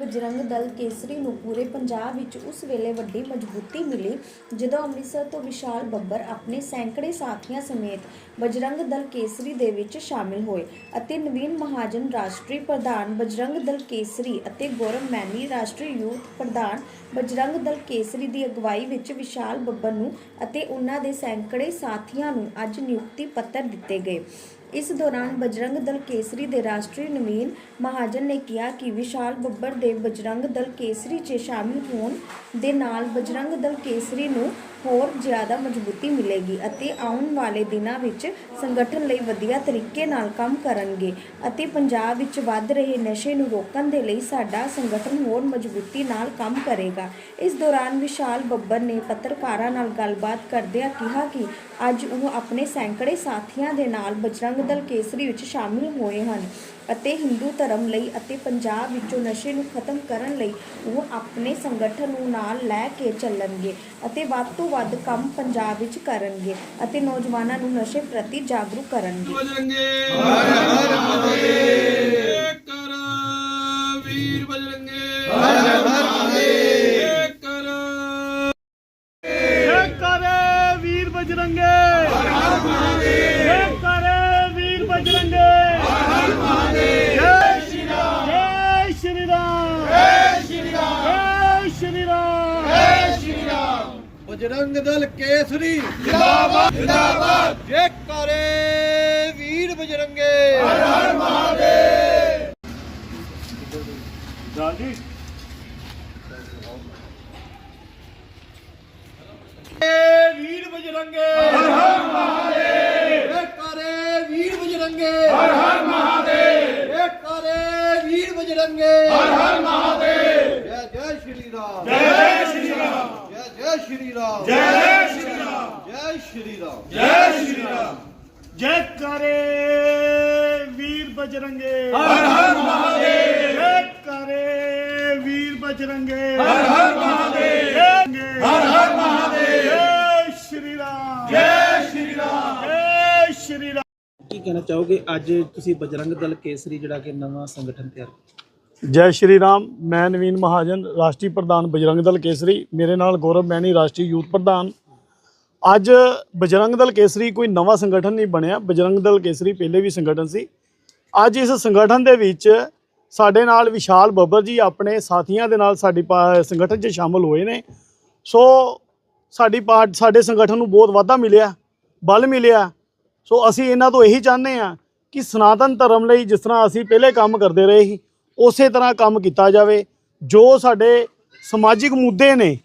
ਬਜਰੰਗ ਦਲ ਕੇਸਰੀ ਨੂੰ ਪੂਰੇ ਪੰਜਾਬ ਵਿੱਚ ਉਸ ਵੇਲੇ ਵੱਡੀ ਮਜ਼ਬੂਤੀ ਮਿਲੀ, ਜਦੋਂ ਅੰਮ੍ਰਿਤਸਰ ਤੋਂ ਵਿਸ਼ਾਲ ਬੱਬਰ ਆਪਣੇ ਸੈਂਕੜੇ ਸਾਥੀਆਂ ਸਮੇਤ ਬਜਰੰਗ ਦਲ ਕੇਸਰੀ ਦੇ ਵਿੱਚ ਸ਼ਾਮਿਲ ਹੋਏ ਅਤੇ ਨਵੀਨ ਮਹਾਜਨ ਰਾਸ਼ਟਰੀ ਪ੍ਰਧਾਨ ਬਜਰੰਗ ਦਲ ਕੇਸਰੀ ਅਤੇ ਗੌਰਵ ਮੈਨੀ ਰਾਸ਼ਟਰੀ ਯੂਥ ਪ੍ਰਧਾਨ ਬਜਰੰਗ ਦਲ ਕੇਸਰੀ ਦੀ ਅਗਵਾਈ ਵਿੱਚ ਵਿਸ਼ਾਲ ਬੱਬਰ ਨੂੰ ਅਤੇ ਉਹਨਾਂ ਦੇ ਸੈਂਕੜੇ ਸਾਥੀਆਂ ਨੂੰ ਅੱਜ ਨਿਯੁਕਤੀ ਪੱਤਰ ਦਿੱਤੇ ਗਏ। ਇਸ ਦੌਰਾਨ ਬਜਰੰਗ ਦਲ ਕੇਸਰੀ ਦੇ ਰਾਸ਼ਟਰੀ ਨਵੀਨ ਮਹਾਜਨ ਨੇ ਕਿਹਾ ਕਿ ਵਿਸ਼ਾਲ ਬੱਬਰ ਦੇ ਬਜਰੰਗ ਦਲ ਕੇਸਰੀ 'ਚ ਸ਼ਾਮਿਲ ਹੋਣ ਦੇ ਨਾਲ ਬਜਰੰਗ ਦਲ ਕੇਸਰੀ ਨੂੰ ਹੋਰ ਜ਼ਿਆਦਾ ਮਜ਼ਬੂਤੀ ਮਿਲੇਗੀ ਅਤੇ ਆਉਣ ਵਾਲੇ ਦਿਨਾਂ ਵਿੱਚ ਸੰਗਠਨ ਲਈ ਵਧੀਆ ਤਰੀਕੇ ਨਾਲ ਕੰਮ ਕਰਨਗੇ ਅਤੇ ਪੰਜਾਬ ਵਿੱਚ ਵੱਧ ਰਹੇ ਨਸ਼ੇ ਨੂੰ ਰੋਕਣ ਦੇ ਲਈ ਸਾਡਾ ਸੰਗਠਨ ਹੋਰ ਮਜ਼ਬੂਤੀ ਨਾਲ ਕੰਮ ਕਰੇਗਾ। ਇਸ ਦੌਰਾਨ ਵਿਸ਼ਾਲ ਬੱਬਰ ਨੇ ਪੱਤਰਕਾਰਾਂ ਨਾਲ ਗੱਲਬਾਤ ਕਰਦਿਆਂ ਕਿਹਾ ਕਿ ਅੱਜ ਉਹ ਆਪਣੇ ਸੈਂਕੜੇ ਸਾਥੀਆਂ ਦੇ ਨਾਲ ਬਜਰੰਗ ਦਲ ਕੇਸਰੀ ਵਿੱਚ ਸ਼ਾਮਿਲ ਹੋਏ ਹਨ ਅਤੇ ਹਿੰਦੂ ਧਰਮ ਲਈ ਅਤੇ ਪੰਜਾਬ ਵਿੱਚੋਂ ਨਸ਼ੇ ਨੂੰ ਖਤਮ ਕਰਨ ਲਈ ਉਹ ਆਪਣੇ ਸੰਗਠਨ ਨੂੰ ਨਾਲ ਲੈ ਕੇ ਚੱਲਣਗੇ ਅਤੇ ਵੱਧ ਤੋਂ ਵੱਧ ਕੰਮ ਪੰਜਾਬ ਵਿੱਚ ਕਰਨਗੇ ਅਤੇ ਨੌਜਵਾਨਾਂ ਨੂੰ ਨਸ਼ੇ ਪ੍ਰਤੀ ਜਾਗਰੂਕ ਕਰਨਗੇ। ਬਜਰੰਗ ਦਲ ਕੇਸਰੀ। ਜਿੰਦਾਬਾਦ ਜਿੰਦਾਬਾਦ। ਜੇ ਕਰੇ ਵੀਰ ਬਜਰੰਗੇ। ਹਰ ਹਰ ਜੀ ਵੀਰ ਬਜਰੰਗੇ। ਹਰ ਹਰ ਮਹਾਦੇਵ। ਜੇ ਕਰੇ ਵੀਰ ਬਜਰੰਗੇ। ਹਰ ਹਰ ਮਹਾਦੇਵ। ਜੇ ਕਰੇ ਵੀਰ ਬਜਰੰਗੇ। ਹਰ ਹਰ ਮਹਾਦੇਵ ਜੈ ਜੈ ਸ਼੍ਰੀ ਰਾਮ ਜੈ ਸ਼੍ਰੀ ਰਾਮ ਜੈ ਜੈ ਸ਼੍ਰੀ ਰਾਮ ਜੈ ਸ਼੍ਰੀ ਰਾਮ ਜੈ ਸ਼੍ਰੀ ਰਾਮ। ਜੈ ਸ਼੍ਰੀ ਰਾਮ। ਜੈ ਕਰੇ ਵੀਰ ਬਜਰੰਗੇ। ਹਰ ਹਰ ਮਹਾਦੇਵ। ਜੈ ਕਰੇ ਵੀਰ ਬਜਰੰਗੇ। ਹਰ ਹਰ ਮਹਾਦੇਵ। ਹਰ ਹਰ ਮਹਾਦੇਵ। ਜੈ ਸ਼੍ਰੀ ਰਾਮ। ਜੈ ਸ਼੍ਰੀ ਰਾਮ। ਜੈ ਸ਼੍ਰੀ ਰਾਮ। ਕੀ ਕਹਿਣਾ ਚਾਹੋਗੇ? ਅੱਜ ਤੁਸੀਂ ਬਜਰੰਗ ਦਲ ਕੇਸਰੀ ਜਿਹੜਾ ਕਿ ਨਵਾਂ ਸੰਗਠਨ ਤਿਆਰ ਜੈ ਸ਼੍ਰੀ ਰਾਮ। ਮੈਂ ਨਵੀਨ ਮਹਾਜਨ ਰਾਸ਼ਟਰੀ ਪ੍ਰਧਾਨ ਬਜਰੰਗ ਦਲ ਕੇਸਰੀ। ਮੇਰੇ ਨਾਲ ਗੌਰਵ ਮੈਣੀ ਰਾਸ਼ਟਰੀ ਯੂਥ ਪ੍ਰਧਾਨ। ਅੱਜ ਬਜਰੰਗ ਦਲ ਕੇਸਰੀ ਕੋਈ ਨਵਾਂ ਸੰਗਠਨ ਨਹੀਂ ਬਣਿਆ। ਬਜਰੰਗ ਦਲ ਕੇਸਰੀ ਪਹਿਲੇ ਵੀ ਸੰਗਠਨ ਸੀ। ਅੱਜ ਇਸ ਸੰਗਠਨ ਦੇ ਵਿੱਚ ਸਾਡੇ ਨਾਲ ਵਿਸ਼ਾਲ ਬੱਬਰ ਜੀ ਆਪਣੇ ਸਾਥੀਆਂ ਦੇ ਨਾਲ ਸਾਡੀ ਪਾ- ਸੰਗਠਨ 'ਚ ਸ਼ਾਮਲ ਹੋਏ ਨੇ। ਸੋ ਸਾਡੀ ਪਾਰਟ ਸਾਡੇ ਸੰਗਠਨ ਨੂੰ ਬਹੁਤ ਵਾਧਾ ਮਿਲਿਆ, ਬਲ ਮਿਲਿਆ। ਸੋ ਅਸੀਂ ਇਹਨਾਂ ਤੋਂ ਇਹੀ ਚਾਹੁੰਦੇ ਆ ਕਿ ਸਨਾਤਨ ਧਰਮ ਲਈ ਜਿਸ ਤਰ੍ਹਾਂ ਅਸੀਂ ਪਹਿਲੇ ਕੰਮ ਕਰਦੇ ਰਹੇ ਸੀ, ਉਸੇ ਤਰ੍ਹਾਂ ਕੰਮ ਕੀਤਾ ਜਾਵੇ। ਜੋ ਸਾਡੇ ਸਮਾਜਿਕ ਮੁੱਦੇ ਨੇ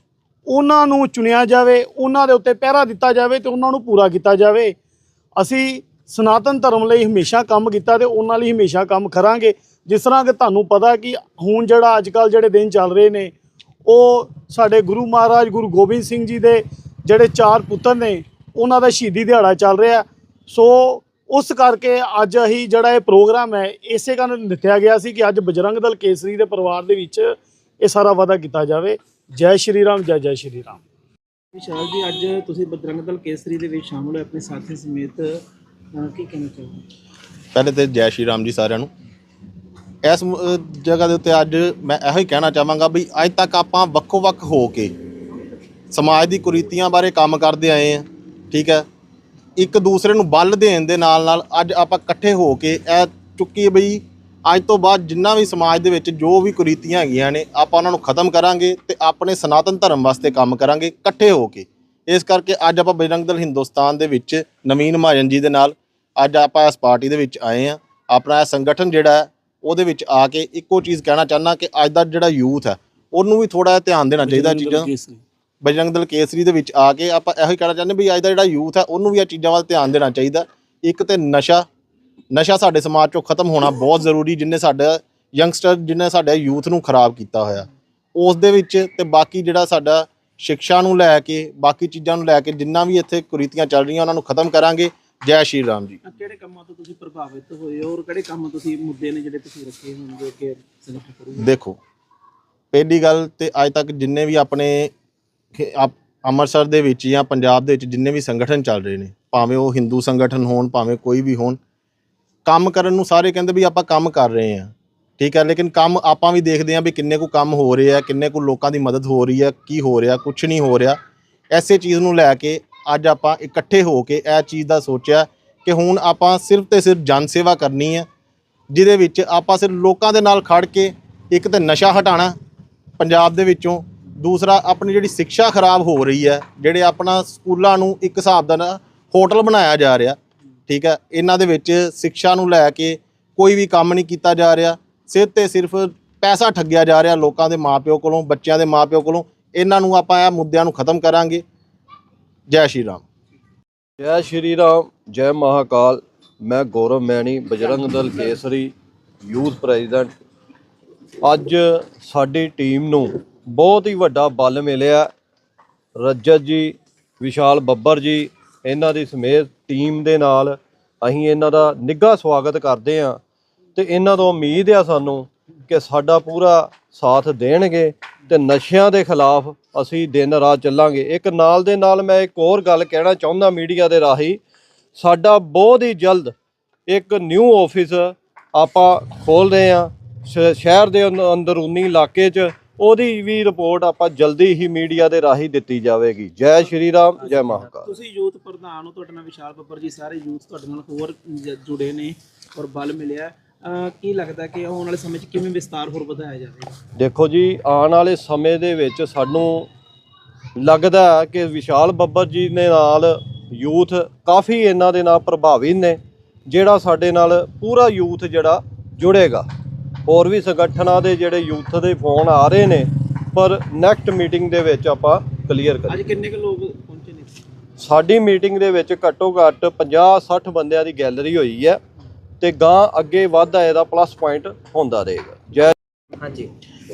ਉਹਨਾਂ ਨੂੰ ਚੁਣਿਆ ਜਾਵੇ, ਉਹਨਾਂ ਦੇ ਉੱਤੇ ਪਹਿਰਾ ਦਿੱਤਾ ਜਾਵੇ ਤੇ ਉਹਨਾਂ ਨੂੰ ਪੂਰਾ ਕੀਤਾ ਜਾਵੇ। ਅਸੀਂ ਸਨਾਤਨ ਧਰਮ ਲਈ ਹਮੇਸ਼ਾ ਕੰਮ ਕੀਤਾ ਤੇ ਉਹਨਾਂ ਲਈ ਹਮੇਸ਼ਾ ਕੰਮ ਕਰਾਂਗੇ। ਜਿਸ ਤਰ੍ਹਾਂ ਕਿ ਤੁਹਾਨੂੰ ਪਤਾ ਕਿ ਹੁਣ ਜਿਹੜਾ ਅੱਜ ਕੱਲ ਜਿਹੜੇ ਦਿਨ ਚੱਲ ਰਹੇ ਨੇ, ਉਹ ਸਾਡੇ ਗੁਰੂ ਮਹਾਰਾਜ, ਗੁਰੂ ਗੋਬਿੰਦ ਸਿੰਘ ਜੀ ਦੇ ਜਿਹੜੇ ਚਾਰ ਪੁੱਤਰ ਨੇ, ਉਹਨਾਂ ਦਾ ਸ਼ਹੀਦੀ ਦਿਹਾੜਾ ਚੱਲ ਰਿਹਾ। ਸੋ ਉਸ ਕਰਕੇ ਅੱਜ ਅਸੀਂ ਜਿਹੜਾ ਇਹ ਪ੍ਰੋਗਰਾਮ ਹੈ, ਇਸੇ ਕਾਰਨ ਦਿੱਤਾ ਗਿਆ ਸੀ ਕਿ ਅੱਜ ਬਜਰੰਗ ਦਲ ਕੇਸਰੀ ਦੇ ਪਰਿਵਾਰ ਦੇ ਵਿੱਚ ਇਹ ਸਾਰਾ ਵਾਅਦਾ ਕੀਤਾ ਜਾਵੇ। ਜੈ ਸ਼੍ਰੀ ਰਾਮ ਜੈ ਜੈ ਸ਼੍ਰੀ ਰਾਮ। ਵਿਸ਼ਾਲ ਜੀ ਅੱਜ ਤੁਸੀਂ ਬਜਰੰਗ ਦਲ ਕੇਸਰੀ ਦੇ ਵਿੱਚ ਸ਼ਾਮਲ ਹੋਏ ਆਪਣੇ ਸਾਥੀ ਸਮੇਤ ਅਹ, ਕੀ ਕਹਿਣਾ ਚਾਹੋਗੇ? ਪਹਿਲੇ ਤੇ ਜੈ ਸ਼੍ਰੀ ਰਾਮ ਜੀ ਸਾਰਿਆਂ ਨੂੰ। ਇਸ ਮ- ਅਹ ਜਗ੍ਹਾ ਦੇ ਉੱਤੇ ਅੱਜ ਮੈਂ ਇਹੋ ਹੀ ਕਹਿਣਾ ਚਾਹਾਂਗਾ ਵੀ ਅੱਜ ਤੱਕ ਆਪਾਂ ਵੱਖੋ-ਵੱਖ ਹੋ ਕੇ ਸਮਾਜ ਦੀ ਕੁਰੀਤੀਆਂ ਬਾਰੇ ਕੰਮ ਕਰਦੇ ਆਏ ਆ ਠੀਕ ਹੈ? ਇੱਕ ਦੂਸਰੇ ਨੂੰ ਬਲ ਦੇਣ ਦੇ ਨਾਲ ਨਾਲ ਅੱਜ ਆਪਾਂ ਇਕੱਠੇ ਹੋ ਕੇ ਇਹ ਚੁੱਕੀ ਬਈ ਅੱਜ ਤੋਂ ਬਾਅਦ ਜਿੰਨਾ ਵੀ ਸਮਾਜ ਦੇ ਵਿੱਚ ਜੋ ਵੀ ਕੁਰੀਤੀਆਂ ਹੈਗੀਆਂ ਨੇ ਆਪਾਂ ਉਹਨਾਂ ਨੂੰ ਖਤਮ ਕਰਾਂਗੇ ਤੇ ਆਪਣੇ ਸਨਾਤਨ ਧਰਮ ਵਾਸਤੇ ਕੰਮ ਕਰਾਂਗੇ ਇਕੱਠੇ ਹੋ ਕੇ। ਇਸ ਕਰਕੇ ਅੱਜ ਆਪਾਂ ਬਜਰੰਗ ਦਲ ਹਿੰਦੁਸਤਾਨ ਦੇ ਵਿੱਚ ਨਵੀਨ ਮਹਾਜਨ ਜੀ ਦੇ ਨਾਲ ਅੱਜ ਆਪਾਂ ਇਸ ਪਾਰਟੀ ਦੇ ਵਿੱਚ ਆਏ ਆ ਆਪਣਾ ਇਹ ਸੰਗਠਨ ਜਿਹੜਾ ਹੈ ਉਹਦੇ ਵਿੱਚ ਆ ਕੇ ਇੱਕੋ ਚੀਜ਼ ਕਹਿਣਾ ਚਾਹੁੰਦਾ ਕਿ ਅੱਜ ਦਾ ਜਿਹੜਾ ਯੂਥ ਹੈ ਉਹਨੂੰ ਵੀ ਥੋੜਾ ਧਿਆਨ ਦੇਣਾ ਚਾਹੀਦਾ ਚੀਜ਼ਾਂ। ਬਜਰੰਗ ਦਲ ਕੇਸਰੀ ਦੇ ਵਿੱਚ ਆ ਕੇ ਆਪਾਂ ਇਹੋ ਹੀ ਕਹਿਣਾ ਚਾਹੁੰਦੇ ਵੀ ਅੱਜ ਦਾ ਜਿਹੜਾ ਯੂਥ ਹੈ ਉਹਨੂੰ ਵੀ ਇਹ ਚੀਜ਼ਾਂ ਵੱਲ ਧਿਆਨ ਦੇਣਾ ਚਾਹੀਦਾ। ਇੱਕ ਤੇ ਨਸ਼ਾ ਨਸ਼ਾ ਸਾਡੇ ਸਮਾਜ ਚੋਂ ਖਤਮ ਹੋਣਾ ਬਹੁਤ ਜ਼ਰੂਰੀ ਜਿੰਨੇ ਸਾਡਾ ਯੰਗਸਟਰ ਜਿੰਨੇ ਸਾਡੇ ਯੂਥ ਨੂੰ ਖਰਾਬ ਕੀਤਾ ਹੋਇਆ। ਉਸ ਦੇ ਵਿੱਚ ਤੇ ਬਾਕੀ ਜਿਹੜਾ ਸਾਡਾ ਸਿੱਖਿਆ ਨੂੰ ਲੈ ਕੇ ਬਾਕੀ ਚੀਜ਼ਾਂ ਨੂੰ ਲੈ ਕੇ ਜਿੰਨਾ ਵੀ ਇੱਥੇ ਕੁਰੀਤੀਆਂ ਚੱਲ ਰਹੀਆਂ ਉਹਨਾਂ ਨੂੰ ਖਤਮ ਕਰਾਂਗੇ। ਜੈ ਸ਼੍ਰੀ ਰਾਮ ਜੀ। ਕਿਹੜੇ ਕੰਮਾਂ ਤੋਂ ਤੁਸੀਂ ਪ੍ਰਭਾਵਿਤ ਹੋਏ ਹੋ ਔਰ ਕਿਹੜੇ ਕੰਮ ਤੁਸੀਂ ਮੁੱਦੇ ਨੇ ਜਿਹੜੇ ਤੁਸੀਂ ਰੱਖੇ ਹੋਣਗੇ ਕਿ ਸੰਗਠਨ ਕਰੂਗਾ? ਦੇਖੋ ਪਹਿਲੀ ਗੱਲ ਤੇ ਅੱਜ ਤੱਕ ਜਿੰਨੇ ਵੀ ਆਪਣੇ ਅੰਮ੍ਰਿਤਸਰ ਦੇ ਵਿੱਚ ਜਾਂ ਪੰਜਾਬ ਦੇ ਵਿੱਚ ਜਿੰਨੇ ਵੀ ਸੰਗਠਨ ਚੱਲ ਰਹੇ ਨੇ ਭਾਵੇਂ ਉਹ ਹਿੰਦੂ ਸੰਗਠਨ ਹੋਣ ਭਾਵੇਂ ਕੋਈ ਵੀ ਹੋਣ ਕੰਮ ਕਰਨ ਨੂੰ ਸਾਰੇ ਕਹਿੰਦੇ ਵੀ ਆਪਾਂ ਕੰਮ ਕਰ ਰਹੇ ਹਾਂ। ਠੀਕ ਹੈ, ਲੇਕਿਨ ਕੰਮ ਆਪਾਂ ਵੀ ਦੇਖਦੇ ਹਾਂ ਵੀ ਕਿੰਨੇ ਕੁ ਕੰਮ ਹੋ ਰਹੇ ਆ, ਕਿੰਨੇ ਕੁ ਲੋਕਾਂ ਦੀ ਮਦਦ ਹੋ ਰਹੀ ਹੈ ਕੀ ਹੋ ਰਿਹਾ ਕੁਝ ਨਹੀਂ ਹੋ ਰਿਹਾ। ਐਸੇ ਚੀਜ਼ ਨੂੰ ਲੈ ਕੇ ਅੱਜ ਆਪਾਂ ਇਕੱਠੇ ਹੋ ਕੇ ਇਹ ਚੀਜ਼ ਦਾ ਸੋਚਿਆ ਕਿ ਹੁਣ ਆਪਾਂ ਸਿਰਫ ਤੇ ਸਿਰਫ ਜਨ ਸੇਵਾ ਕਰਨੀ ਹੈ ਜਿਹਦੇ ਵਿੱਚ ਆਪਾਂ ਸਿਰਫ ਲੋਕਾਂ ਦੇ ਨਾਲ ਖੜ ਕੇ ਇੱਕ ਤਾਂ ਨਸ਼ਾ ਹਟਾਣਾ ਪੰਜਾਬ ਦੇ ਵਿੱਚੋਂ। ਦੂਸਰਾ, ਆਪਣੀ ਜਿਹੜੀ ਸਿੱਖਿਆ ਖਰਾਬ ਹੋ ਰਹੀ ਹੈ ਜਿਹੜੇ ਆਪਣਾ ਸਕੂਲਾਂ ਨੂੰ ਇੱਕ ਹਿਸਾਬ ਦਾ ਨਾ ਹੋਟਲ ਬਣਾਇਆ ਜਾ ਰਿਹਾ ਠੀਕ ਹੈ? ਇਹਨਾਂ ਦੇ ਵਿੱਚ ਸਿੱਖਿਆ ਨੂੰ ਲੈ ਕੇ ਕੋਈ ਵੀ ਕੰਮ ਨਹੀਂ ਕੀਤਾ ਜਾ ਰਿਹਾ। ਸਿਰਫ ਤੇ ਸਿਰਫ ਪੈਸਾ ਠੱਗਿਆ ਜਾ ਰਿਹਾ ਲੋਕਾਂ ਦੇ ਮਾਪਿਓ ਕੋਲੋਂ, ਬੱਚਿਆਂ ਦੇ ਮਾਪਿਓ ਕੋਲੋਂ। ਇਹਨਾਂ ਨੂੰ ਆਪਾਂ ਇਹ ਮੁੱਦਿਆਂ ਨੂੰ ਖਤਮ ਕਰਾਂਗੇ। ਜੈ ਸ਼੍ਰੀ ਰਾਮ। ਜੈ ਸ਼੍ਰੀ ਰਾਮ, ਜੈ ਮਹਾਕਾਲ। ਮੈਂ ਗੌਰਵ ਮੈਣੀ, ਬਜਰੰਗ ਦਲ ਕੇਸਰੀ, ਯੂਥ ਪ੍ਰੈਜ਼ੀਡੈਂਟ। ਅੱਜ ਸਾਡੀ ਟੀਮ ਨੂੰ ਬਹੁਤ ਹੀ ਵੱਡਾ ਬਲ ਮਿਲਿਆ। ਰੱਜਤ ਜੀ, ਵਿਸ਼ਾਲ ਬੱਬਰ ਜੀ ਇਹਨਾਂ ਦੀ ਸਮੇਤ ਟੀਮ ਦੇ ਨਾਲ ਅਸੀਂ ਇਹਨਾਂ ਦਾ ਨਿੱਘਾ ਸਵਾਗਤ ਕਰਦੇ ਹਾਂ ਤੇ ਇਹਨਾਂ ਤੋਂ ਉਮੀਦ ਆ ਸਾਨੂੰ ਕਿ ਸਾਡਾ ਪੂਰਾ ਸਾਥ ਦੇਣਗੇ ਤੇ ਨਸ਼ਿਆਂ ਦੇ ਖਿਲਾਫ ਅਸੀਂ ਦਿਨ ਰਾਤ ਚੱਲਾਂਗੇ। ਇੱਕ ਨਾਲ ਦੇ ਨਾਲ ਮੈਂ ਇੱਕ ਹੋਰ ਗੱਲ ਕਹਿਣਾ ਚਾਹੁੰਦਾ ਮੀਡੀਆ ਦੇ ਰਾਹੀਂ, ਸਾਡਾ ਬਹੁਤ ਹੀ ਜਲਦ ਇੱਕ ਨਿਊ ਆਫਿਸ ਆਪਾਂ ਖੋਲ ਰਹੇ ਹਾਂ। ਸ਼ਹਿਰ ਦੇ ਅੰਦ- ਅੰਦਰੂਨੀ ਇਲਾਕੇ 'ਚ ਉਹਦੀ ਵੀ ਰਿਪੋਰਟ ਆਪਾਂ ਜਲਦੀ ਹੀ ਮੀਡੀਆ ਦੇ ਰਾਹੀਂ ਦਿੱਤੀ ਜਾਵੇਗੀ। ਜੈ ਸ਼੍ਰੀ ਰਾਮ ਜੈ ਮਹਾਕਾਲ। ਤੁਸੀਂ ਯੂਥ ਪ੍ਰਧਾਨ ਹੋ ਤੁਹਾਡੇ ਨਾਲ ਵਿਸ਼ਾਲ ਬੱਬਰ ਜੀ ਸਾਰੇ ਯੂਥ ਤੁਹਾਡੇ ਨਾਲ ਹੋਰ ਜ- ਜੁੜੇ ਨੇ ਔਰ ਬਲ ਮਿਲਿਆ। ਅਹ ਕੀ ਲੱਗਦਾ ਕਿ ਆਉਣ ਵਾਲੇ ਸਮੇਂ 'ਚ ਕਿਵੇਂ ਵਿਸਤਾਰ ਹੋਰ ਵਧਾਇਆ ਜਾਵੇਗਾ? ਦੇਖੋ ਜੀ ਆਉਣ ਵਾਲੇ ਸਮੇਂ ਦੇ ਵਿੱਚ ਸਾਨੂੰ ਲੱਗਦਾ ਹੈ ਕਿ ਵਿਸ਼ਾਲ ਬੱਬਰ ਜੀ ਦੇ ਨਾਲ ਯੂਥ ਕਾਫੀ ਇਹਨਾਂ ਦੇ ਨਾਲ ਪ੍ਰਭਾਵਿਤ ਨੇ ਜਿਹੜਾ ਸਾਡੇ ਨਾਲ ਪੂਰਾ ਯੂਥ ਜਿਹੜਾ ਜੁੜੇਗਾ। ਹੋਰ ਵੀ ਸੰਗਠਨਾਂ ਦੇ ਜਿਹੜੇ ਯੂਥ ਦੇ ਫੋਨ ਆ ਰਹੇ ਨੇ ਪਰ ਨੈਕਸਟ ਮੀਟਿੰਗ ਦੇ ਵਿੱਚ ਆਪਾਂ ਕਲੀਅਰ ਕਰਾਂਗੇ ਅੱਜ ਕਿੰਨੇ ਕੁ ਲੋਕ ਪਹੁੰਚੇ ਨੇ? ਸਾਡੀ ਮੀਟਿੰਗ ਦੇ ਵਿੱਚ ਘੱਟੋ ਘੱਟ 50 60 ਬੰਦਿਆਂ ਦੀ ਗੈਲਰੀ ਹੋਈ ਹੈ ਤੇ ਗਾਂ ਅੱਗੇ ਵਾਧਾ ਇਹਦਾ ਪਲੱਸ ਪੁਆਇੰਟ ਹੁੰਦਾ ਰਹੇਗਾ। ਜੈ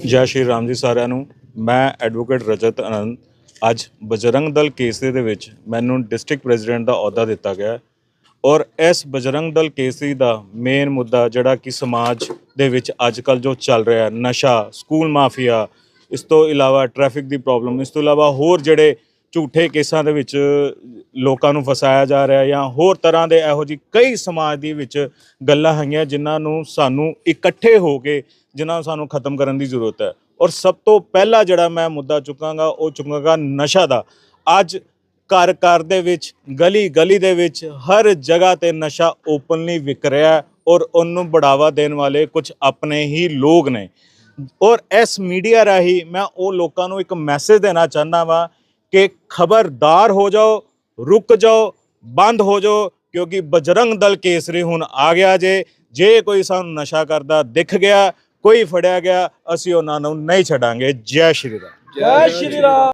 ਜੈ ਸ਼੍ਰੀ ਰਾਮ ਜੀ ਸਾਰਿਆਂ ਨੂੰ। ਮੈਂ ਐਡਵੋਕੇਟ ਰਜਤ ਆਨੰਦ। ਅੱਜ ਬਜਰੰਗ ਦਲ ਕੇਸਰੀ ਦੇ ਵਿੱਚ ਮੈਨੂੰ ਡਿਸਟ੍ਰਿਕਟ ਪ੍ਰੈਜ਼ੀਡੈਂਟ ਦਾ ਅਹੁਦਾ ਦਿੱਤਾ ਗਿਆ ਹੈ। ਔਰ ਇਸ ਬਜਰੰਗ ਦਲ ਕੇਸਰੀ ਦਾ ਮੇਨ ਮੁੱਦਾ ਜਿਹੜਾ ਕਿ ਸਮਾਜ ਦੇ ਵਿੱਚ ਅੱਜ ਕੱਲ ਜੋ ਚੱਲ ਰਿਹਾ ਨਸ਼ਾ ਸਕੂਲ ਮਾਫੀਆ ਇਸ ਤੋਂ ਇਲਾਵਾ ਟ੍ਰੈਫਿਕ ਦੀ ਪ੍ਰੋਬਲਮ ਇਸ ਤੋਂ ਇਲਾਵਾ ਹੋਰ ਜਿਹੜੇ ਝੂਠੇ ਕੇਸਾਂ ਦੇ ਵਿੱਚ ਲੋਕਾਂ ਨੂੰ ਫਸਾਇਆ ਜਾ ਰਿਹਾ ਜਾਂ ਹੋਰ ਤਰ੍ਹਾਂ ਦੇ ਇਹੋ ਜਿਹੀ ਕਈ ਸਮਾਜ ਦੇ ਵਿੱਚ ਗੱਲਾਂ ਹੈਗੀਆਂ ਜਿਨ੍ਹਾਂ ਨੂੰ ਸਾਨੂੰ ਇਕੱਠੇ ਹੋ ਕੇ, ਜਿਨ੍ਹਾਂ ਨੂੰ ਸਾਨੂੰ ਖਤਮ ਕਰਨ ਦੀ ਜ਼ਰੂਰਤ ਹੈ। ਔਰ ਸਭ ਤੋਂ ਪਹਿਲਾ ਜਿਹੜਾ ਮੈਂ ਮੁੱਦਾ ਚੁੱਕਾਂਗਾ, ਉਹ ਚੁੱਕਾਂਗਾ ਨਸ਼ਾ ਦਾ। ਅੱਜ ਘਰ ਘਰ ਦੇ ਵਿੱਚ, ਗਲੀ ਗਲੀ ਦੇ ਵਿੱਚ, ਹਰ ਜਗ੍ਹਾ ਤੇ ਨਸ਼ਾ ਓਪਨਲੀ ਵਿਕ ਰਿਹਾ ਔਰ ਉਹਨੂੰ ਬੜਾਵਾ ਦੇਣ ਵਾਲੇ ਕੁਝ ਆਪਣੇ ਹੀ ਲੋਕ ਨੇ। ਔਰ ਇਸ ਮੀਡੀਆ ਰਾਹੀਂ ਮੈਂ ਉਹ ਲੋਕਾਂ ਨੂੰ ਇੱਕ ਮੈਸੇਜ ਦੇਣਾ ਚਾਹੁੰਦਾ ਵਾਂ ਕਿ ਖਬਰਦਾਰ ਹੋ ਜਾਓ, ਰੁਕ ਜਾਓ, ਬੰਦ ਹੋ ਜਾਓ, ਕਿਉਂਕਿ ਬਜਰੰਗ ਦਲ ਕੇਸਰੀ ਹੁਣ ਆ ਗਿਆ ਜੇ ਜੇ ਕੋਈ ਸਾਨੂੰ ਨਸ਼ਾ ਕਰਦਾ ਦਿਖ ਗਿਆ, ਕੋਈ ਫੜਿਆ ਗਿਆ, ਅਸੀਂ ਉਹਨਾਂ ਨੂੰ ਨਹੀਂ ਛੱਡਾਂਗੇ। ਜੈ ਸ਼੍ਰੀ ਰਾਮ। ਜੈ ਸ਼੍ਰੀ ਰਾਮ।